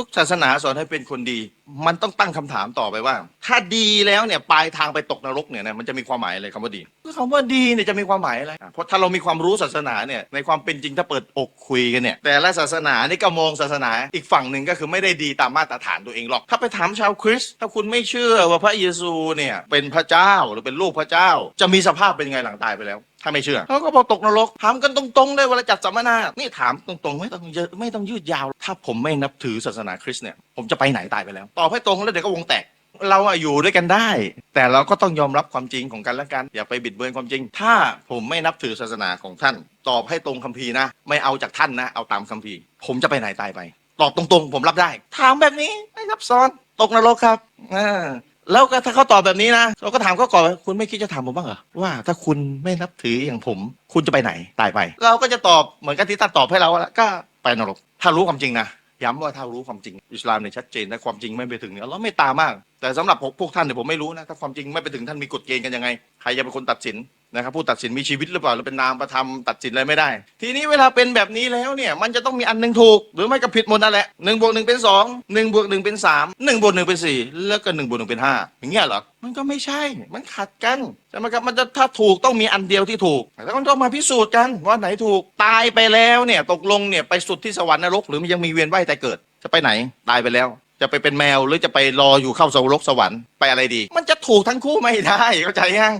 ทุกศาสนาสอนให้เป็นคนดี มันต้องตั้งคำถามต่อไปว่า ถ้าดีแล้วเนี่ยปลายทางไปตกนรกเนี่ยนะมันจะมีความหมายอะไรคำว่าดีคำว่าดีเนี่ยจะมีความหมายอะไรอะเพราะถ้าเรามีความรู้ศาสนาเนี่ยในความเป็นจริงถ้าเปิดอกคุยกันเนี่ยแต่ละศาสนานี่ก็มองศาสนาอีกฝั่งหนึ่งก็คือไม่ได้ดีตามมาตรฐานตัวเองหรอก ถ้าไปถามชาวคริสต์ถ้าคุณไม่เชื่อว่าพระเยซูเนี่ยเป็นพระเจ้าหรือเป็นลูกพระเจ้า จะมีสภาพเป็นไงหลังตายไปแล้ว ถ้าไม่เชื่อเขาก็บอกตกนรกถามกันตรงๆเลยเวลาจัดสัมมนา นี่ถามตรงๆ ไม่ต้องเยอะไม่ต้องยืดยาว ถ้าผมไม่นับถือศาสนาคริสต์เนี่ย ผมจะไปไหนตายไปแล้ว ตอบให้ตรงแล้วเดี๋ยวก็วงแตก เราอะอยู่ด้วยกันได้ แต่เราก็ต้องยอมรับความจริงของกันและกัน อย่าไปบิดเบือนความจริง ถ้าผมไม่นับถือศาสนาของท่าน ตอบให้ตรงคัมภีร์นะ ไม่เอาจากท่านนะ เอาตามคัมภีร์ ผมจะไปไหนตายไป ตอบตรงๆ ผมรับได้ ถามแบบนี้ไม่ซับซ้อน ตกนรกครับอ่า แล้วก็ถ้าเขาตอบแบบนี้นะ เราก็ถามเขาก่อนว่าคุณไม่คิดจะถามผมบ้างเหรอว่าถ้าคุณไม่นับถืออย่างผม คุณจะไปไหนตายไป เราก็จะตอบเหมือนกับที่ตัดตอบให้เราแล้วก็ไปนรกถ้ารู้ความจริงนะย้ำว่าถ้ารู้ความจริงอิสลามเนี่ยชัดเจนแต่ความจริงไม่ไปถึงเนี่ยเราไม่ตามมาก แต่สำหรับพวกท่านเนี่ยผมไม่รู้นะถ้าความจริงไม่ไปถึงท่านมีกฎเกณฑ์กันยังไงใครจะเป็นคนตัดสิน นะครับผู้ตัดสินมีชีวิตหรือเปล่าหรือเป็นนามประธรรมตัดสินอะไรไม่ได้ ทีนี้เวลาเป็นแบบนี้แล้วเนี่ยมันจะต้องมีอันหนึ่งถูก หรือไม่ก็ผิดหมดนั่นแหละหนึ่งบวกหนึ่งเป็นสองหนึ่งบวกหนึ่งเป็นสามหนึ่งบวกหนึ่งเป็นสี่แล้วก็หนึ่งบวกหนึ่งเป็นห้าอย่างเงี้ยเหรอมันก็ไม่ใช่มันขัดกันใช่ไหมครับมันจะถ้าถูกต้องมีอันเดียวที่ถูกแล้วก็ต้องมาพิสูจน์กันว่าไหนถูกตายไปแล้วเนี่ยตกลงเนี่ยไปสุดที่สวรรค์นรก หรือมันยังมีเวียนว่ายแต่เกิด จะไปไหนตายไปแล้วจะไปเป็นแมวหรือจะไปรออยู่เข้าสวรกสวรรค์ ไปอะไรดี มันจะถูกทั้งคู่ไม่ได้เข้าใจยัง